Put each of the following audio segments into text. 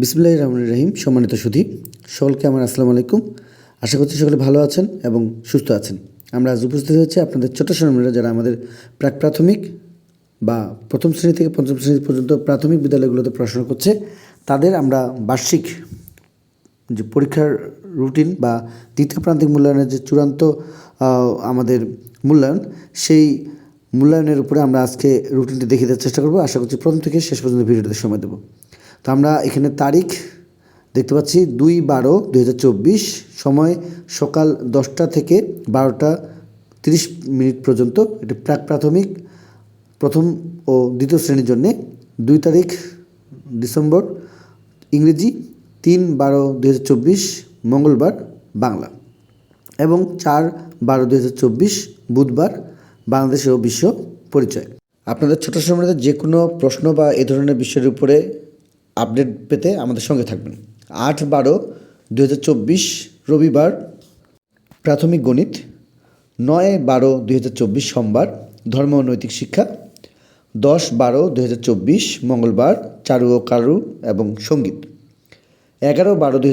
বিসমুল্লাহ রহমান রহিম, সম্মানিত সুধী। সকলকে আমার আসসালামু আলাইকুম। আশা করছি সকলে ভালো আছেন এবং সুস্থ আছেন। আমরা আজ উপস্থিত হয়েছি আপনাদের ছোট সোনামীরা যারা আমাদের প্রাক প্রাথমিক বা প্রথম শ্রেণি থেকে পঞ্চম শ্রেণি পর্যন্ত প্রাথমিক বিদ্যালয়গুলোতে পড়াশোনা করছে, তাদের আমরা বার্ষিক যে পরীক্ষার রুটিন বা দ্বিতীয় প্রান্তিক মূল্যায়নের যে চূড়ান্ত আমাদের মূল্যায়ন, সেই মূল্যায়নের উপরে আমরা আজকে রুটিনটি দেখিয়ে দেওয়ার চেষ্টা করব। আশা করছি প্রথম থেকে শেষ পর্যন্ত ভিডিওতে সময় দেবো। তো আমরা এখানে তারিখ দেখতে পাচ্ছি দুই বারো চব্বিশ, সময় সকাল দশটা থেকে বারোটা তিরিশ মিনিট পর্যন্ত। এটি প্রাক প্রাথমিক, প্রথম ও দ্বিতীয় শ্রেণির জন্যে। দুই তারিখ ডিসেম্বর, ইংরেজি। তিন বারো চব্বিশ, মঙ্গলবার, বাংলা। এবং চার বারো চব্বিশ, বুধবার, বাংলাদেশ ও বিশ্ব পরিচয়। আপনাদের ছোটো সময়ের যে কোনো প্রশ্ন বা এ ধরনের বিষয়ের উপরে আপডেট পেতে আমাদের সঙ্গে থাকবেন। আট বারো চব্বিশ রবিবার প্রাথমিক গণিত, নয় বারো দুই সোমবার ধর্ম ও নৈতিক শিক্ষা, দশ বারো দুই মঙ্গলবার চারু ও কারু এবং সংগীত, এগারো বারো দুই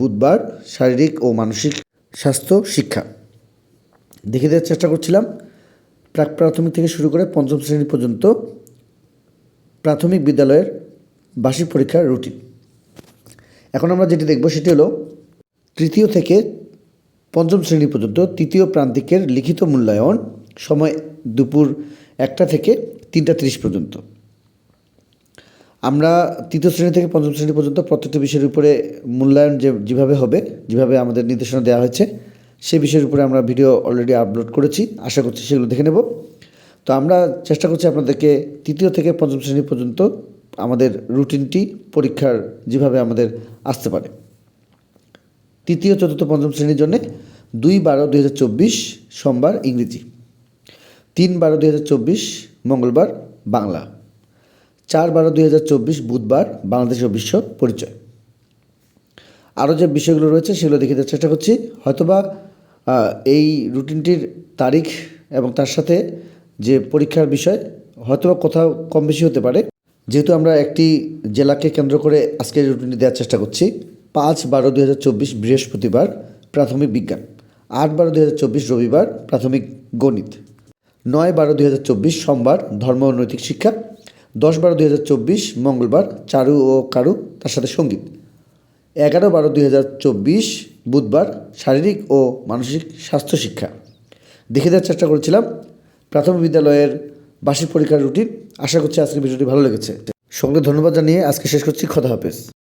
বুধবার শারীরিক ও মানসিক স্বাস্থ্য শিক্ষা। দেখে দেওয়ার চেষ্টা করছিলাম, প্রাক প্রাথমিক থেকে শুরু করে পঞ্চম শ্রেণি পর্যন্ত প্রাথমিক বিদ্যালয়ের বার্ষিক পরীক্ষার রুটিন। এখন আমরা যেটি দেখব সেটি হলো তৃতীয় থেকে পঞ্চম শ্রেণি পর্যন্ত তৃতীয় প্রান্তিকের লিখিত মূল্যায়ন সময় দুপুর একটা থেকে তিনটা তিরিশ পর্যন্ত। আমরা তৃতীয় শ্রেণি থেকে পঞ্চম শ্রেণি পর্যন্ত প্রত্যেকটি বিষয়ের উপরে মূল্যায়ন যে, যেভাবে হবে, যেভাবে আমাদের নির্দেশনা দেওয়া হয়েছে সেই বিষয়ের উপরে আমরা ভিডিও অলরেডি আপলোড করেছি। আশা করছি সেগুলো দেখে নেব। তো আমরা চেষ্টা করছি আপনাদেরকে তৃতীয় থেকে পঞ্চম শ্রেণি পর্যন্ত আমাদের রুটিনটি পরীক্ষার যেভাবে আমাদের আসতে পারে। তৃতীয়, চতুর্থ, পঞ্চম শ্রেণির জন্য দুই বারো দুই হাজার চব্বিশ সোমবার ইংরেজি। তিন বারো দুই হাজার চব্বিশ মঙ্গলবার বাংলা। চার বারো দুই হাজার চব্বিশ বুধবার বাংলাদেশ ও বিশ্ব পরিচয়। আরও যে বিষয়গুলো রয়েছে সেগুলো দেখে দেওয়ার চেষ্টা করছি। হয়তোবা এই রুটিনটির তারিখ এবং তার সাথে যে পরীক্ষার বিষয় হয়তোবা কোথাও কম বেশি হতে পারে। যেহেতু আমরা একটি জেলাকে কেন্দ্র করে আজকের রুটিনটি দেওয়ার চেষ্টা করছি, পাঁচ বারো দুই হাজার চব্বিশ বৃহস্পতিবার প্রাথমিক বিজ্ঞান, আট বারো দুই হাজার চব্বিশ রবিবার প্রাথমিক গণিত, নয় বারো দুই হাজার চব্বিশ সোমবার ধর্ম ও নৈতিক শিক্ষা, দশ বারো দুই হাজার চব্বিশ মঙ্গলবার চারু ও কারু, তার সাথে সংগীত, এগারো বারো দুই হাজার চব্বিশ বুধবার শারীরিক ও মানসিক স্বাস্থ্য শিক্ষা। দেখে দেওয়ার চেষ্টা করেছিলাম, প্রাথমিক বিদ্যালয়ের বার্ষিক পরীক্ষার রুটিন আশা করছি আজকের ভিডিওটি ভালো লেগেছে। সঙ্গে ধন্যবাদ জানিয়ে আজকে শেষ করছি। খোদা হাফেজ।